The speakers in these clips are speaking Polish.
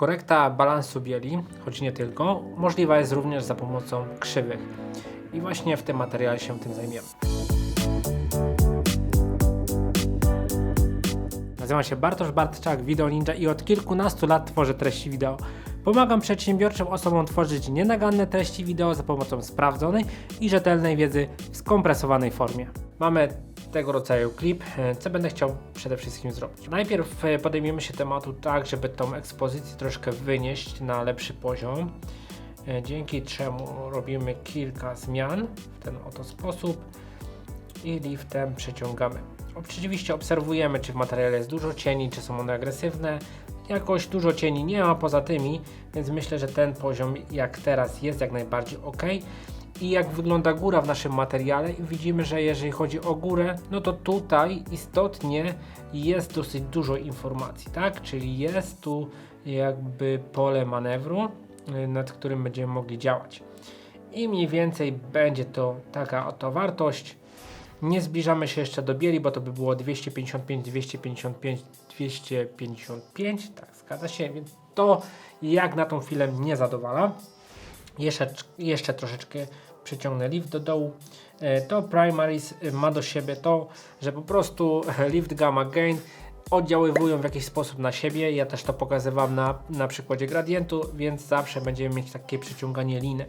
Korekta balansu bieli, choć nie tylko, możliwa jest również za pomocą krzywych. I właśnie w tym materiale się tym zajmiemy. Nazywam się Bartosz Bartczak, Video Ninja i od kilkunastu lat tworzę treści wideo. Pomagam przedsiębiorczym osobom tworzyć nienaganne treści wideo za pomocą sprawdzonej i rzetelnej wiedzy w skompresowanej formie. Mamy tego rodzaju klip, e, co będę chciał przede wszystkim zrobić. Najpierw e, podejmiemy się tematu tak, żeby tą ekspozycję troszkę wynieść na lepszy poziom, e, dzięki czemu robimy kilka zmian w ten oto sposób i liftem przeciągamy. Oczywiście obserwujemy, czy w materiale jest dużo cieni, czy są one agresywne. Jakoś dużo cieni nie ma poza tymi, więc myślę, że ten poziom jak teraz jest jak najbardziej ok. I jak wygląda góra w naszym materiale i widzimy, że jeżeli chodzi o górę, no to tutaj istotnie jest dosyć dużo informacji, tak? Czyli jest tu jakby pole manewru, y, nad którym będziemy mogli działać. I mniej więcej będzie to taka oto wartość. Nie zbliżamy się jeszcze do bieli, bo to by było 255, 255, 255. Tak, zgadza się, więc to jak na tą chwilę nie zadowala. Jeszcze, jeszcze troszeczkę przyciągnę lift do dołu. E, To Primaries e, ma do siebie to, że po prostu lift gamma gain oddziaływują w jakiś sposób na siebie. Ja też to pokazywałem na, na przykładzie gradientu, więc zawsze będziemy mieć takie przyciąganie liny.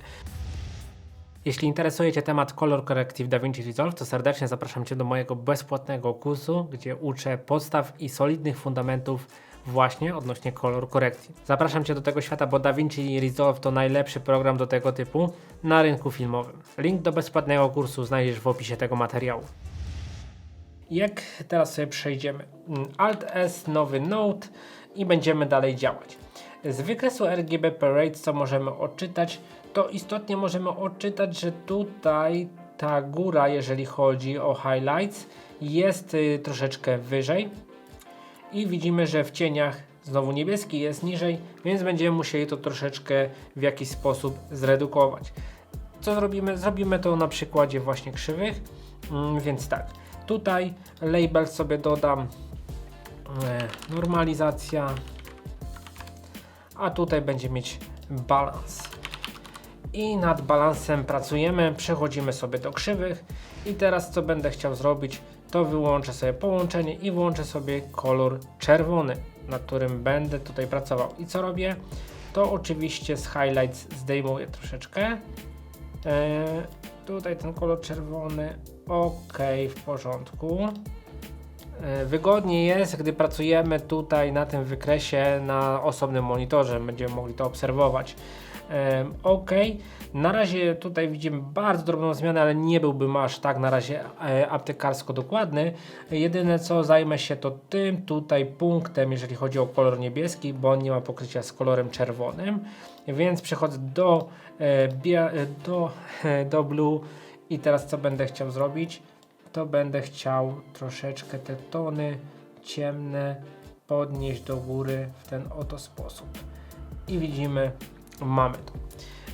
Jeśli interesuje Cię temat Color Corrective DaVinci Resolve, to serdecznie zapraszam Cię do mojego bezpłatnego kursu, gdzie uczę podstaw i solidnych fundamentów właśnie odnośnie Color Corrective. Zapraszam Cię do tego świata, bo DaVinci Resolve to najlepszy program do tego typu na rynku filmowym. Link do bezpłatnego kursu znajdziesz w opisie tego materiału. Jak teraz sobie przejdziemy? Mm, Alt S, nowy Node i będziemy dalej działać. Z wykresu RGB Parade co możemy odczytać? To istotnie możemy odczytać, że tutaj ta góra, jeżeli chodzi o highlights, jest y, troszeczkę wyżej i widzimy, że w cieniach znowu niebieski jest niżej, więc będziemy musieli to troszeczkę w jakiś sposób zredukować. Co zrobimy? Zrobimy to na przykładzie właśnie krzywych, Mm, więc tak, tutaj label sobie dodam e, normalizacja, a tutaj będzie mieć balans. I nad balansem pracujemy, przechodzimy sobie do krzywych i teraz co będę chciał zrobić, to wyłączę sobie połączenie i włączę sobie kolor czerwony, na którym będę tutaj pracował. I co robię? To oczywiście z highlights zdejmuję troszeczkę. Eee, tutaj ten kolor czerwony, ok, w porządku. E, Wygodniej jest, gdy pracujemy tutaj na tym wykresie na osobnym monitorze, będziemy mogli to obserwować. Ok, na razie tutaj widzimy bardzo drobną zmianę, ale nie byłbym aż tak na razie e, aptekarsko dokładny. Jedyne co zajmę się to tym tutaj punktem, jeżeli chodzi o kolor niebieski, bo on nie ma pokrycia z kolorem czerwonym. Więc przechodzę do, e, e, do, do blue i teraz co będę chciał zrobić? to będę chciał troszeczkę te tony ciemne podnieść do góry w ten oto sposób. I widzimy, mamy to.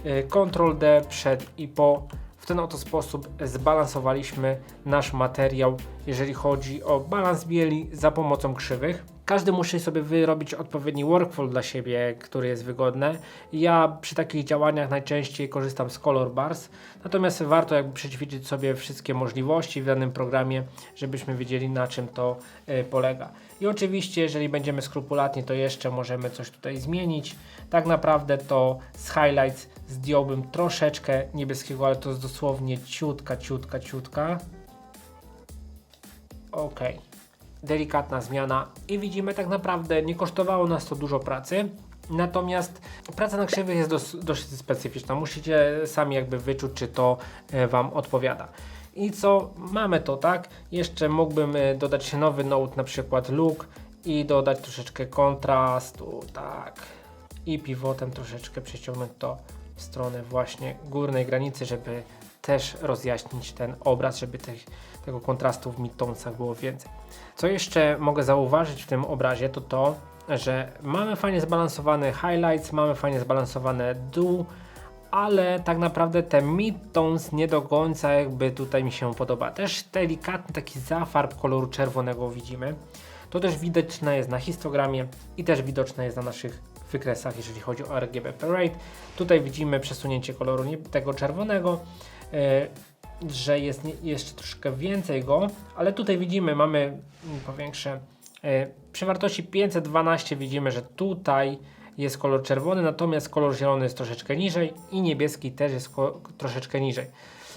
Y, Ctrl D przed i po. W ten oto sposób zbalansowaliśmy nasz materiał, jeżeli chodzi o balans bieli za pomocą krzywych. Każdy musi sobie wyrobić odpowiedni workflow dla siebie, który jest wygodny. Ja przy takich działaniach najczęściej korzystam z Color Bars, natomiast warto jakby przećwiczyć sobie wszystkie możliwości w danym programie, żebyśmy wiedzieli na czym to y, polega. I oczywiście, jeżeli będziemy skrupulatni, to jeszcze możemy coś tutaj zmienić. Tak naprawdę to z highlights zdjąłbym troszeczkę niebieskiego, ale to jest dosłownie ciutka, ciutka, ciutka. Ok, delikatna zmiana i widzimy tak naprawdę nie kosztowało nas to dużo pracy. Natomiast praca na krzywych jest dos, dość specyficzna. Musicie sami jakby wyczuć, czy to e, Wam odpowiada. I co? Mamy to, tak? Jeszcze mógłbym e, dodać nowy node, na przykład look i dodać troszeczkę kontrastu, tak. I pivotem troszeczkę przeciągnąć to w stronę właśnie górnej granicy, żeby też rozjaśnić ten obraz, żeby tego kontrastu w midtonesach było więcej. Co jeszcze mogę zauważyć w tym obrazie, to to, że mamy fajnie zbalansowane highlights, mamy fajnie zbalansowane dół, ale tak naprawdę te midtones nie do końca jakby tutaj mi się podoba. Też delikatny taki zafarb koloru czerwonego widzimy. To też widoczne jest na histogramie i też widoczne jest na naszych wykresach, jeżeli chodzi o RGB per rate. Tutaj widzimy przesunięcie koloru tego czerwonego, że jest jeszcze troszkę więcej go, ale tutaj widzimy, mamy mm, powiększę, e, przy wartości 512 widzimy, że tutaj jest kolor czerwony, natomiast kolor zielony jest troszeczkę niżej i niebieski też jest troszeczkę niżej.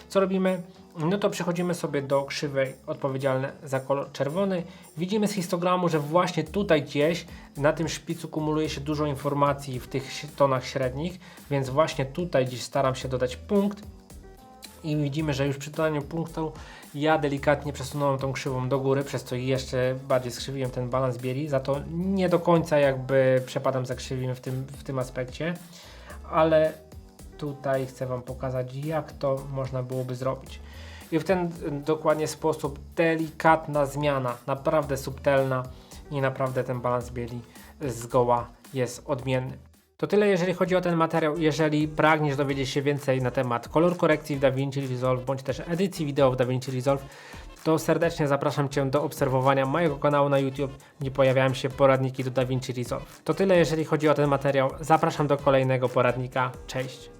Co robimy? No to przechodzimy sobie do krzywej odpowiedzialne za kolor czerwony. Widzimy z histogramu, że właśnie tutaj gdzieś na tym szpicu kumuluje się dużo informacji w tych tonach średnich, więc właśnie tutaj gdzieś staram się dodać punkt i widzimy, że już przy dodaniu punktu ja delikatnie przesunąłem tą krzywą do góry, przez co jeszcze bardziej skrzywiłem ten balans bieli, za to nie do końca jakby przepadam za krzywim w tym, w tym aspekcie, ale tutaj chcę Wam pokazać jak to można byłoby zrobić. I w ten dokładnie sposób delikatna zmiana, naprawdę subtelna i naprawdę ten balans bieli zgoła jest odmienny. To tyle jeżeli chodzi o ten materiał. Jeżeli pragniesz dowiedzieć się więcej na temat kolor korekcji w DaVinci Resolve bądź też edycji wideo w DaVinci Resolve, to serdecznie zapraszam Cię do obserwowania mojego kanału na YouTube, gdzie pojawiają się poradniki do DaVinci Resolve. To tyle jeżeli chodzi o ten materiał. Zapraszam do kolejnego poradnika. Cześć!